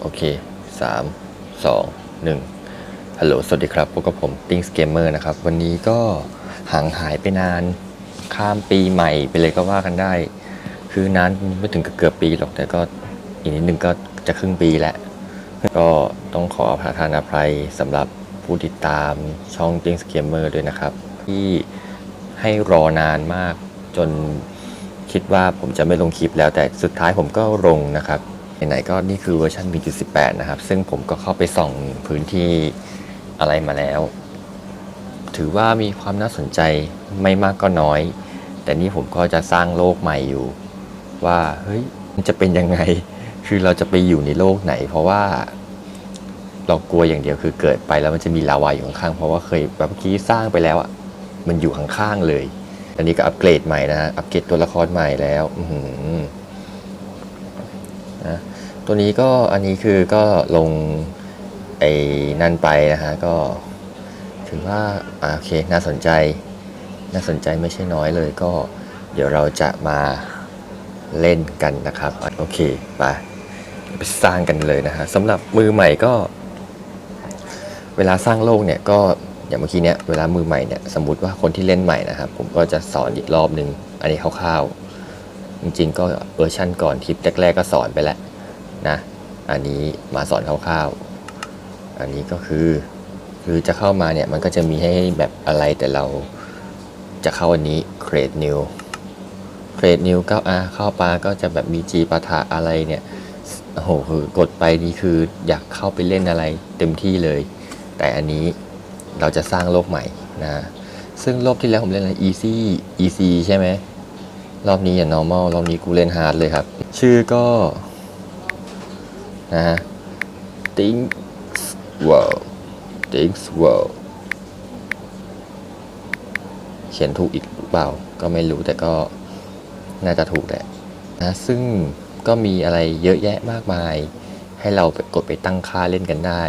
โอเคสามสองหนึ่งฮัลโหล สวัสดีครับพบกับผมติ้งสเกมเมอร์นะครับ วันนี้ก็ห่างหายไปนาน ข้ามปีใหม่ไปเลยก็ว่ากันได้ คือนานไม่ถึงกับเกือบปีหรอก แต่ก็อีกนิดนึงก็จะครึ่งปีแล้ว ก็ต้องขอประทานอภัยสำหรับผู้ติดตามช่องติ้งสเกมเมอร์ด้วยนะครับ ที่ให้รอนานมากจนคิดว่าผมจะไม่ลงคลิปแล้วแต่สุดท้ายผมก็ลงนะครับ ไหนๆก็นี่คือเวอร์ชัน 1.18 นะครับ ซึ่งผมก็เข้าไปส่องพื้นที่อะไรมาแล้ว ถือว่ามีความน่าสนใจไม่มากก็น้อย แต่นี่ผมก็จะสร้างโลกใหม่อยู่ ว่าเฮ้ยมันจะเป็นยังไง คือเราจะไปอยู่ในโลกไหน เพราะว่าเรากลัวอย่างเดียวคือเกิดไปแล้วมันจะมีลาวาอยู่ข้างๆเพราะว่าเคยแบบเมื่อกี้สร้างไปแล้วอะมันอยู่ข้างๆเลย อันนี้ก็อัปเกรดใหม่นะอัปเกรดตัวละครใหม่แล้ว อื ตัวนี้ก็อันนี้คือก็ลงไอ้นั่นไปนะฮะก็ถือว่าโอเคน่าสนใจน่าสนใจไม่ใช่น้อยเลยก็เดี๋ยวเราจะมาเล่นกันนะครับโอเคไปไปสร้างกันเลยนะฮะสำหรับมือใหม่ก็ เวลาสร้างโลกเนี่ยก็อย่างเมื่อกี้เนี่ยเวลามือใหม่เนี่ยสมมติว่าคนที่เล่นใหม่นะครับผมก็จะสอนอีกรอบหนึ่งอันนี้คร่าวๆจริงๆก็เวอร์ชั่นก่อนคลิปแรกๆก็สอนไปแล้ว นะ อันนี้มาสอนคร่าวๆ อันนี้ก็คือคือจะเข้ามาเนี่ยมันก็จะมีให้แบบอะไรแต่เราจะเข้าอันนี้ create new create new ก็อะเข้าปาก็จะแบบมี G ปะทะอะไรเนี่ยโอ้โหคือกดไปนี่คืออยากเข้าไปเล่นอะไรเต็มที่เลย แต่อันนี้เราจะสร้างโลกใหม่นะซึ่งรอบที่แล้วผมเล่นอะไร easy easy ใช่ไหมรอบนี้อย่า normal รอบนี้กูเล่น hard เลยครับ ชื่อก็ นะฮะ Things World Things World เขียนถูกอีกเปล่า ก็ไม่รู้แต่ก็น่าจะถูกแหละนะซึ่งก็มีอะไรเยอะแยะมากมาย ให้เราไปกดไปตั้งค่าเล่นกันได้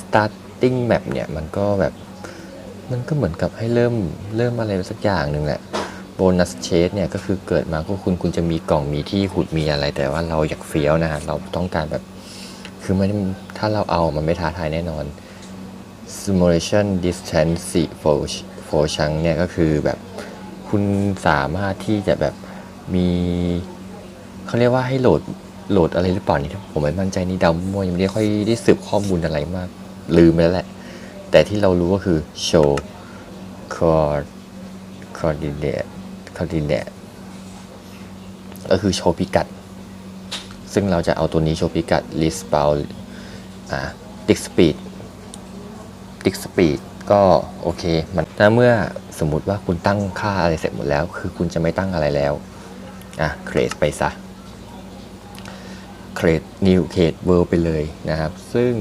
starting map เนี่ย มันก็แบบ มันก็เหมือนกับให้เริ่มเริ่มอะไรสักอย่างหนึ่งแหละโบนัสเชสเนี่ย ก็คือเกิดมาก็คุณคุณจะมีกล่องมีที่ขุดมีอะไร แต่ว่าเราอยากเฟี้ยวนะฮะเราต้องการแบบ คือไม่ได้ถ้าเราเอามันไม่ท้าทายแน่นอน simulation distance for for ชังเนี่ยก็คือแบบคุณสามารถที่จะแบบมีเขาเรียกว่าให้โหลดโหลดอะไรหรือเปล่านี่ผมไม่มั่นใจนี่เดามั่วยังไม่ได้ค่อยได้สืบข้อมูลอะไรมาก ลืมไปแล้วแหละ แต่ที่เรารู้ก็คือ show cord coordinate coordinate ก็คือโชว์พิกัด ซึ่งเราจะเอาตัวนี้โชว์พิกัด list bound อ่า dick speed dick speed ก็โอเค มันถ้าเมื่อสมมุติว่าคุณตั้งค่าอะไรเสร็จหมดแล้ว คือคุณจะไม่ตั้งอะไรแล้ว อะ create ไปซะ create new create world ไปเลยนะครับ ซึ่ง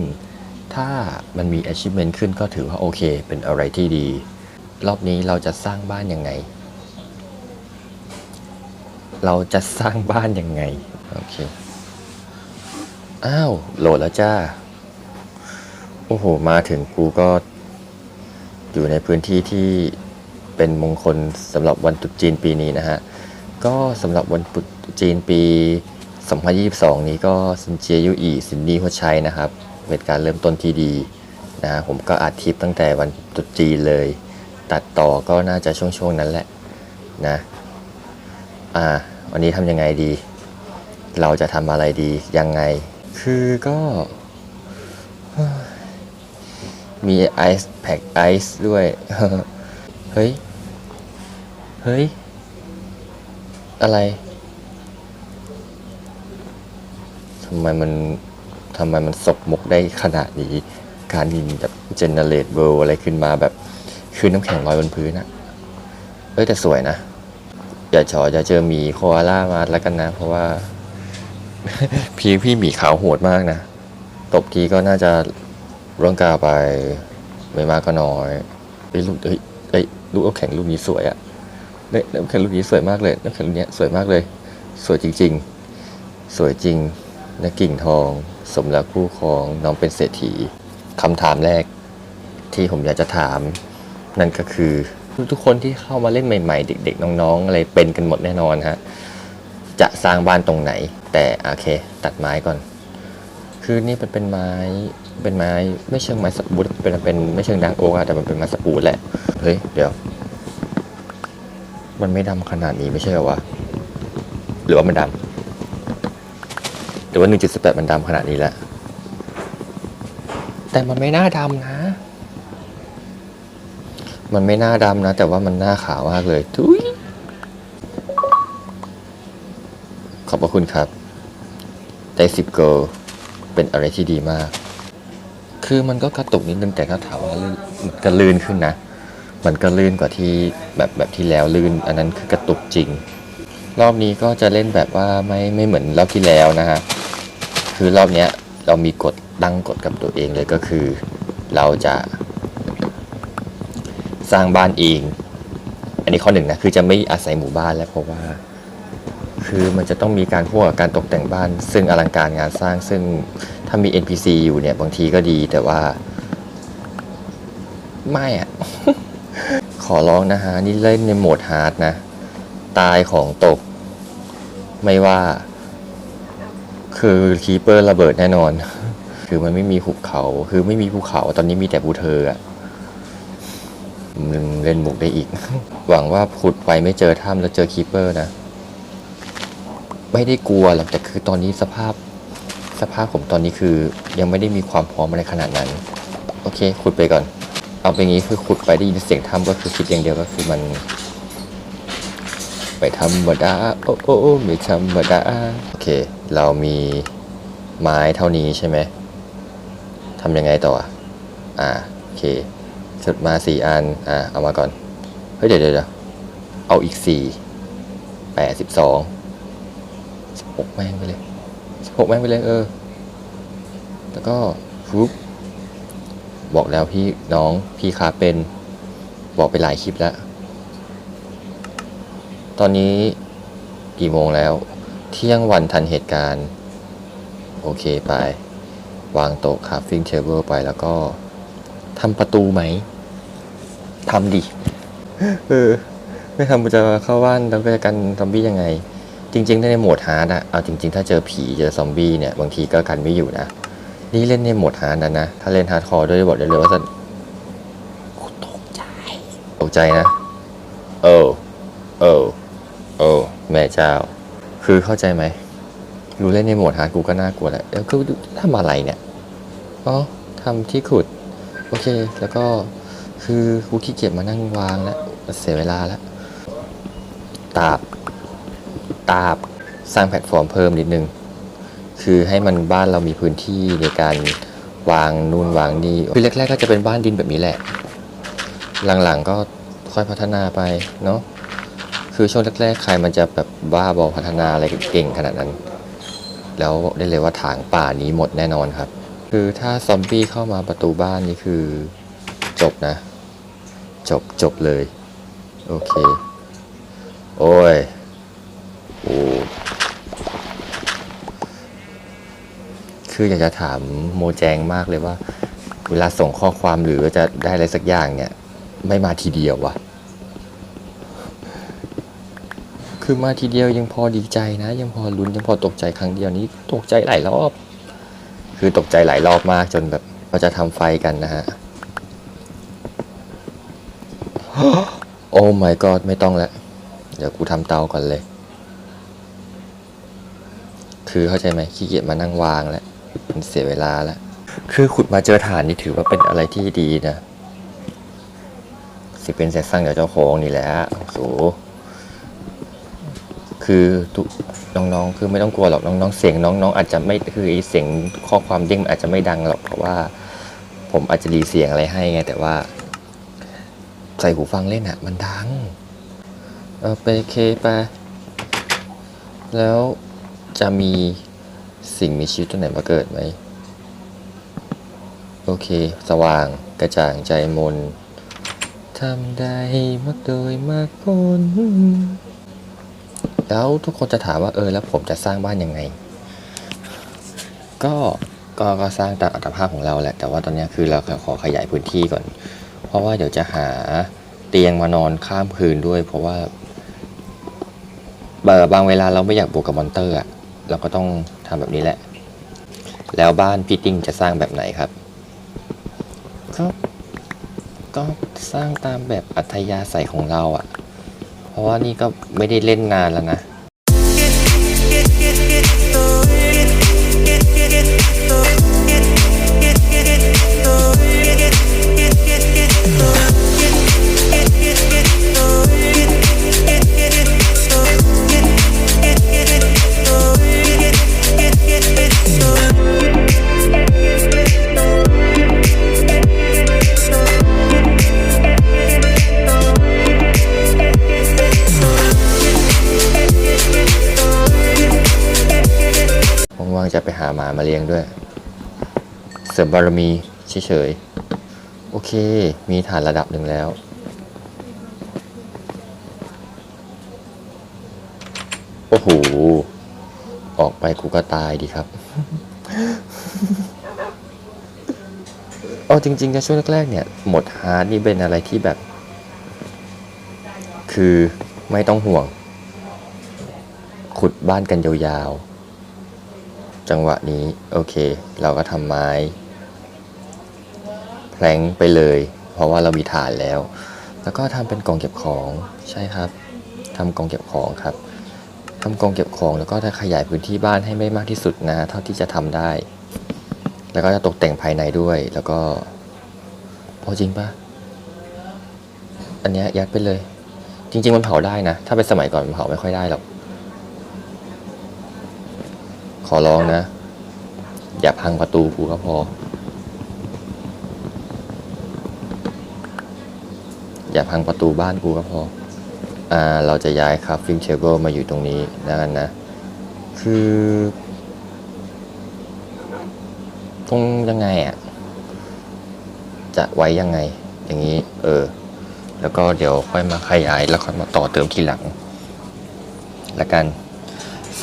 ถ้ามันมี achievement ขึ้นก็ถือว่าโอเค เป็นอะไรที่ดี รอบนี้เราจะสร้างบ้านยังไง เราจะสร้างบ้านยังไง โอเค อ้าว โหลดแล้วจ้า โอ้โห มาถึงกูก็ อยู่ในพื้นที่ที่เป็นมงคลสำหรับวันตรุษจีนปีนี้นะฮะ ก็สำหรับวันตรุษจีนปี 2022 นี้ก็ซินเจียยุอีซินนี่หัวชัยนะครับเป็นการเริ่มต้นที่ดีนะฮะผมก็อัดคลิปตั้งแต่วันตรุษจีนเลย ตัดต่อก็น่าจะช่วงๆนั้นแหละนะ อ่า วันนี้ทำยังไงดี เราจะทำอะไรดียังไง คือก็ มีไอซ์แพ็กไอซ์ด้วย เฮ้ย เฮ้ย อะไรทำไมมันทำไมมันสกมกได้ขนาดนี้ การมีแบบเจเนเรตเวลอะไรขึ้นมาแบบ คือน้ำแข็งลอยบนพื้นอะเอ้ยแต่สวยนะ อย่าฉอจะเจอหมีโคอาล่ามาแล้วกันนะ เพราะว่า พี่พี่หมีขาวโหดมากนะ ตบทีก็น่าจะร่วงกาไปไม่มากก็น้อยไอ้ลูกเอ้ยเอ้ลูกเอาแข็งลูกนี้สวยอะเนี่ยน้ำแข็งลูกนี้สวยมากเลยน้ำแข็งลูกเนี้ยสวยมากเลย สวยจริง ๆ สวยจริงนะกิ่งทอง สมแล้วคู่ของน้องเป็นเศรษฐีคำถามแรกที่ผมอยากจะถาม นั่นก็คือทุกคนที่เข้ามาเล่นใหม่ ๆ เด็ก ๆ น้องๆ อะไรเป็นกันหมดแน่นอนฮะ จะสร้างบ้านตรงไหน แต่โอเค ตัดไม้ก่อน คือนี่เป็นเป็นไม้เป็นไม้ไม่เชิงไม้สปูดเป็นเป็นไม่เชิงดังโอ๊กอะแต่มันเป็นไม้สปูดแหละเฮ้ยเดี๋ยว มันไม่ดำขนาดนี้ไม่ใช่เหรอวะหรือว่ามันดำหรือว่า1.18มันดำขนาดนี้แล้วแต่มันไม่น่าดำนะ มันไม่น่าดำนะ แต่ว่ามันน่าขาวมากเลยทุย ระคุณครับไดสิบเกิลเป็นอะไรที่ดีมาก คือมันก็กระตุกนิดนึงแต่ก็ถามว่าลื่นมันก็ลื่นขึ้นนะ มันก็ลื่นกว่าที่แบบแบบที่แล้วลื่น อันนั้นคือกระตุกจริง รอบนี้ก็จะเล่นแบบว่าไม่ไม่เหมือนรอบที่แล้วนะฮะ คือรอบเนี้ยเรามีกฎตั้งกฎกับตัวเองเลยก็คือ เราจะสร้างบ้านเอง อันนี้ข้อหนึ่งนะ คือจะไม่อาศัยหมู่บ้านแล้วเพราะว่า คือมันจะต้องมีการพวกบการตกแต่งบ้าน ซึ่งอลังการงานสร้าง ซึ่งถ้ามี NPC อยู่เนี่ยบางทีก็ดีแต่ว่า ไม่อะ ขอร้องนะฮะ นี่เล่นในโหมดฮาร์ดนะ ตายของตก ไม่ว่า คือคีเปอร์ระเบิดแน่นอน คือมันไม่มีหุบเขา คือไม่มีภูเขา ตอนนี้มีแต่ภูเธออะมึงเล่นบุกได้อีก หวังว่าขุดไปไม่เจอถ้ำแล้วเจอคีเปอร์นะ ไม่ได้กลัวหรอกแต่คือตอนนี้สภาพสภาพผมตอนนี้คือยังไม่ได้มีความพร้อมอะไรขนาดนั้น โอเคขุดไปก่อน เอาไปงี้คือขุดไปได้ยินเสียงถ้ำก็คือคิดอย่างเดียวก็คือมัน ไปธรรมดาโอ้โอ้โอ้ไม่ธรรมดาโอเค เรามีไม้เท่านี้ใช่ไหมทำยังไงต่ออ่าโอเคสุดมาสี่อันอะเอามาก่อนเฮ้ยเดี๋ยวเดี๋ยวเดี๋ยวเอาอีกสี่แปดสิบสอง หกแมงไปเลยสิบหกแมงไปเลยเออ แล้วก็ฟุบบอกแล้วพี่น้องพี่คาเป็นบอกไปหลายคลิปแล้ว ตอนนี้กี่โมงแล้ว เที่ยงวันทันเหตุการณ์ โอเคไป วางโต๊ะคาฟิ้งเทเบิลไปแล้วก็ทำประตูไหมทำดิ เออ ไม่ทำจะเข้าบ้านแล้วจะกันซอมบี้ยังไง จริงๆถ้าในโหมดฮาร์ดอะเอาจริง ๆ ถ้าเจอผีเจอซอมบี้เนี่ยบางทีก็กันไม่อยู่นะ นี่เล่นในโหมดฮาร์ดนะนะ ถ้าเล่นฮาร์ดคอร์ด้วยบอกได้เลยว่าจะตกใจ ตกใจนะเออเออเออแม่เจ้า คือเข้าใจไหม รู้เล่นในโหมดฮาร์ดกูก็น่ากลัวแหละแล้วคือทำอะไรเนี่ย อ๋อทำที่ขุด โอเค แล้วก็คือกูขี้เกียจมานั่งวางแล้วเสียเวลาแล้วตาบ ตาบสร้างแพลตฟอร์มเพิ่มนิดนึง คือให้มันบ้านเรามีพื้นที่ในการวางนู่นวางนี่คือแรกๆก็จะเป็นบ้านดินแบบนี้แหละ หลังๆก็ค่อยพัฒนาไปเนาะคือช่วงแรกๆใครมันจะแบบบ้าบอพัฒนาอะไรเก่งขนาดนั้น แล้วบอกได้เลยว่าถางป่านี้หมดแน่นอนครับ คือถ้าซอมบี้เข้ามาประตูบ้านนี่คือจบนะ จบจบเลย โอเค โอ้ย โอ้ คืออยากจะถามโมแจงมากเลยว่า เวลาส่งข้อความหรือจะได้อะไรสักอย่างเนี่ย ไม่มาทีเดียววะคือมาทีเดียวยังพอดีใจนะ ยังพอลุ้นยังพอตกใจครั้งเดียวนี้ตกใจหลายรอบ คือตกใจหลายรอบมากจนแบบเราจะทำไฟกันนะฮะโอ้ my god ไม่ต้องแล้วเดี๋ยวกูทำเตาก่อนเลย คือเข้าใจไหมขี้เกียจมานั่งวางแล้ว มันเสียเวลาแล้ว คือขุดมาเจอฐานนี่ถือว่าเป็นอะไรที่ดีนะ สิเป็นเสร็จสร้างเดี๋ยวเจ้าของนี่แหละโสคือทุกน้องๆ คือไม่ต้องกลัวหรอกน้องๆ เสียงน้องๆ อาจจะไม่คือไอ้เสียงข้อความเด้งมันอาจจะไม่ดังหรอกเพราะว่า ผมอาจจะรีเสียงอะไรให้ไง แต่ว่า ใส่หูฟังเล่นอะมันดัง เออไปเคไปแล้วจะมี สิ่งมีชีวิตตัวไหนมาเกิดไหม โอเค สว่างกระจ่างใจมนทำได้มักโดยมากผลแล้วทุกคนจะถามว่าเออแล้วผมจะสร้างบ้านยังไง ก็ก็ก็สร้างตามอัตภาพของเราแหละ แต่ว่าตอนนี้คือเราขอขยายพื้นที่ก่อน เพราะว่าเดี๋ยวจะหาเตียงมานอนข้ามคืนด้วย เพราะว่าเบอร์บางเวลาเราไม่อยากบวกกับมอนเตอร์อะเราก็ต้อง ทำแบบนี้แหละ แล้วบ้านพี่ติ้งจะสร้างแบบไหนครับก็ก็สร้างตามแบบอัธยาศัยของเราอะ่ะ เพราะว่านี่ก็ไม่ได้เล่นนานแล้วนะ ว่างๆจะไปหาหมามาเลี้ยงด้วย เสริมบารมีเฉยๆ โอเค มีฐานระดับหนึ่งแล้ว โอ้โห ออกไปกูก็ตายดีครับเอาจริงๆนช่วงแรกๆเนี่ย หมดฮาร์ดนี่เป็นอะไรที่แบบ คือไม่ต้องห่วง ขุดบ้านกันยาวๆ จังหวะนี้ โอเค เราก็ทำไม้แพลงไปเลย เพราะว่าเรามีฐานแล้ว แล้วก็ทำเป็นกล่องเก็บของใช่ครับทำกล่องเก็บของครับทำกล่องเก็บของแล้วก็จะขยายพื้นที่บ้านให้ไม่มากที่สุดนะ เท่าที่จะทำได้ แล้วก็จะตกแต่งภายในด้วยแล้วก็พอจริงปะอันเนี้ยยัดไปเลย จริง ๆ มันเผาได้นะ ถ้าเป็นสมัยก่อนมันเผาไม่ค่อยได้หรอก ขอร้องนะ อย่าพังประตูกูก็พอ อย่าพังประตูบ้านกูก็พอ อ่า เราจะย้ายคาฟิงเ a เบิลมาอยู่ตรงนี้นะกันนะ คือตรงยังไงอะ จะไว้ยังไง อย่างนี้ เออ แล้วก็เดี๋ยวค่อยมาขยายแล้วค่อยมาต่อเติมทีหลังละกัน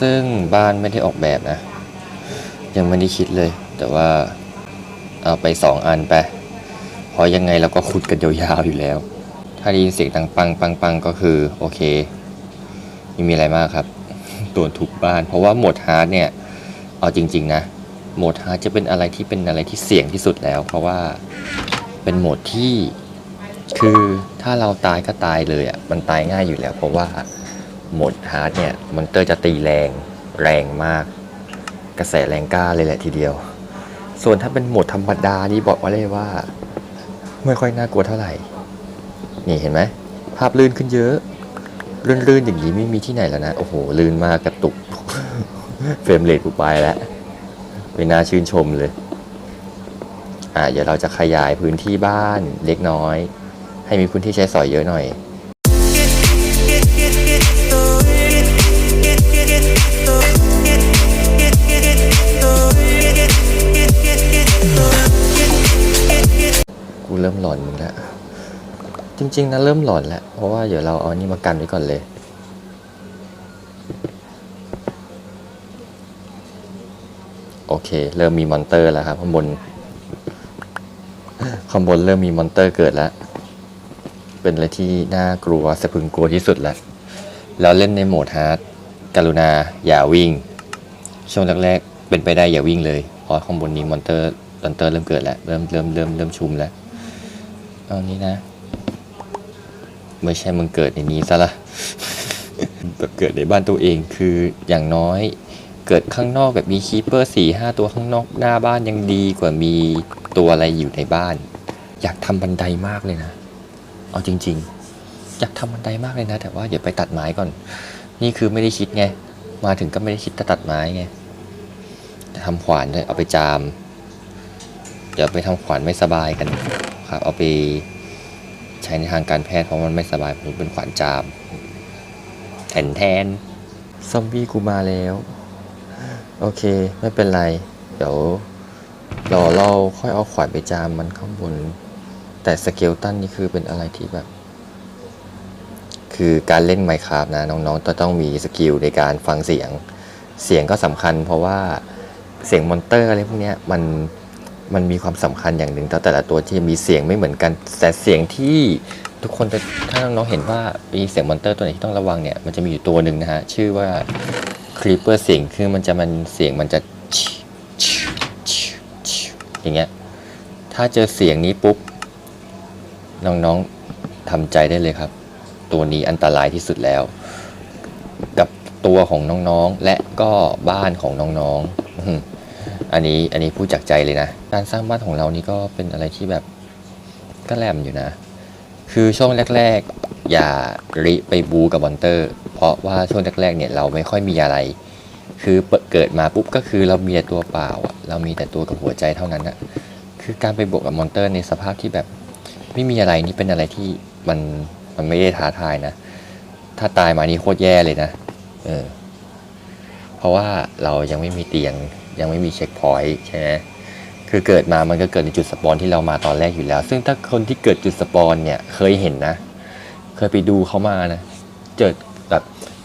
ซึ่งบ้านไม่ได้ออกแบบนะ ยังไม่ได้คิดเลย แต่ว่าเอาไปสองอันไปเพราะยังไงเราก็ขุดกันยาวๆอยู่แล้ว ถ้าได้ยินเสียงดังปังปังปังก็คือโอเคไม่มีอะไรมากครับตัวทุบบ้าน เพราะว่าโหมดฮาร์ดเนี่ย เอาจริง ๆ นะ โหมดฮาร์ดจะเป็นอะไรที่เป็นอะไรที่เสี่ยงที่สุดแล้ว เพราะว่าเป็นโหมดที่คือถ้าเราตายก็ตายเลยอะมันตายง่ายอยู่แล้ว เพราะว่า โหมดฮาร์ดเนี่ยมอนเตอร์จะตีแรงแรงมาก กระแสแรงกล้าเลยแหละทีเดียว ส่วนถ้าเป็นโหมดธรรมดานี่บอกว่าเลยว่า ไม่ค่อยน่ากลัวเท่าไหร่ นี่เห็นไหมภาพลื่นขึ้นเยอะลื่นๆอย่างนี้ไม่มีที่ไหนแล้วนะ โอ้โห ลื่นมากกระตุก เฟรมเรทกูไปแล้วไม่น่าชื่นชมเลย อ่าเดี๋ยวเราจะขยายพื้นที่บ้านเล็กน้อย ให้มีพื้นที่ใช้สอยเยอะหน่อย จริง ๆนะเริ่มหลอนแล้ว เพราะว่าเดี๋ยวเราเอานนี้มากันไว้ก่อนเลย โอเค เริ่มมีมอนเตอร์แล้วครับข้างบนข้างบนเริ่มมีมอนเตอร์เกิดแล้ว เป็นอะไรที่น่ากลัวสะพรึงกลัวที่สุดแล้วแล้วเล่นในโหมดฮาร์ดกรุณาอย่าวิ่ง ช่วงแรกๆเป็นไปได้อย่าวิ่งเลยเพราะข้างบนนี้มอนเตอร์มอนเตอร์เริ่มเกิดแล้ว เริ่มเริ่มเริ่มเริ่มชุมแล้วเอานี้นะ ไม่ใช่มึงเกิดในนี้ซะละแบบเกิดในบ้านตัวเองคืออย่างน้อยเกิดข้างนอกแบบมีคีเปอร์สี่ห้าตัวข้างนอกหน้าบ้านยังดีกว่ามีตัวอะไรอยู่ในบ้าน อยากทำบันไดมากเลยนะ เอาจริง ๆ อยากทำบันไดมากเลยนะ แต่ว่าเดี๋ยวไปตัดไม้ก่อน นี่คือไม่ได้คิดไง มาถึงก็ไม่ได้คิดจะตัดไม้ไงทำขวานด้วยเอาไปจาม เดี๋ยวไปทำขวานไม่สบายกันครับ เอาไป ใช้ในทางการแพทย์เพราะมันไม่สบายผมเป็นขวานจามแทนแทนซอมบี้กูมาแล้ว โอเค ไม่เป็นไร เดี๋ยวรอเราค่อยเอาขวานไปจามมันข้างบน แต่สเกลตันนี่คือเป็นอะไรที่แบบ คือการเล่นไมค์ค r a f t นะ น้องๆต้องต้องมีสกิลในการฟังเสียง เสียงก็สำคัญเพราะว่าเสียงมอนเตอร์อะไรพวกนี้มัน มันมีความสำคัญอย่างหนึ่งแต่แต่ละตัวที่มีเสียงไม่เหมือนกัน แต่เสียงที่ทุกคนจะถ้าน้องๆเห็นว่ามีเสียงมอนเตอร์ตัวไหนที่ต้องระวังเนี่ยมันจะมีอยู่ตัวหนึ่งนะฮะชื่อว่าครีเปอร์เสียงคือมันจะมันเสียงมันจะอย่างเงี้ยถ้าเจอเสียงนี้ปุ๊บน้องๆทำใจได้เลยครับ ตัวนี้อันตรายที่สุดแล้ว กับตัวของน้องๆและก็บ้านของน้องๆ อันนี้อันนี้พูดจากใจเลยนะ การสร้างบ้านของเรานี่ก็เป็นอะไรที่แบบก็แลมอยู่นะ คือช่วงแรก ๆ อย่าริไปบูกับมอนเตอร์ เพราะว่าช่วงแรกๆเนี่ยเราไม่ค่อยมีอะไร คือเกิดมาปุ๊บก็คือเรามีแต่ตัวเปล่า เรามีแต่ตัวกับหัวใจเท่านั้นอะคือการไปบวกกับมอนเตอร์ในสภาพที่แบบไม่มีอะไรนี่เป็นอะไรที่มันมันไม่ได้ท้าทายนะ ถ้าตายมานี่โคตรแย่เลยนะ เออ เพราะว่าเรายังไม่มีเตียง ยังไม่มีเช็คพอยต์ใช่ไหมคือเกิดมามันก็เกิดในจุดสปอนที่เรามาตอนแรกอยู่แล้ว ซึ่งถ้าคนที่เกิดจุดสปอนเนี่ยเคยเห็นนะ เคยไปดูเขามานะเกิดแบบ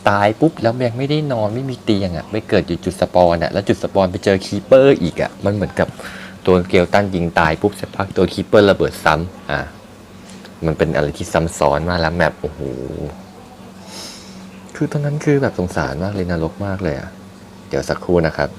ตายปุ๊บแล้วยังไม่ได้นอนไม่มีเตียงอะ่ะไปเกิดอยู่จุดสปอนอะ่ะแล้วจุดสปอนไปเจอคีเปอร์อีกอะ่ะมันเหมือนกับตัวเกลตันยิงตายปุ๊บสักพักตัวคีเปอร์ระเบิดซ้ำอะมันเป็นอะไรที่ซ้ำซ้อนมากแล้วแมปโอ้โหคือตอนนั้นคือแบบสงสารมากเลยนรกมากเลยอะ่ะเดี๋ยวสักครู่นะครับ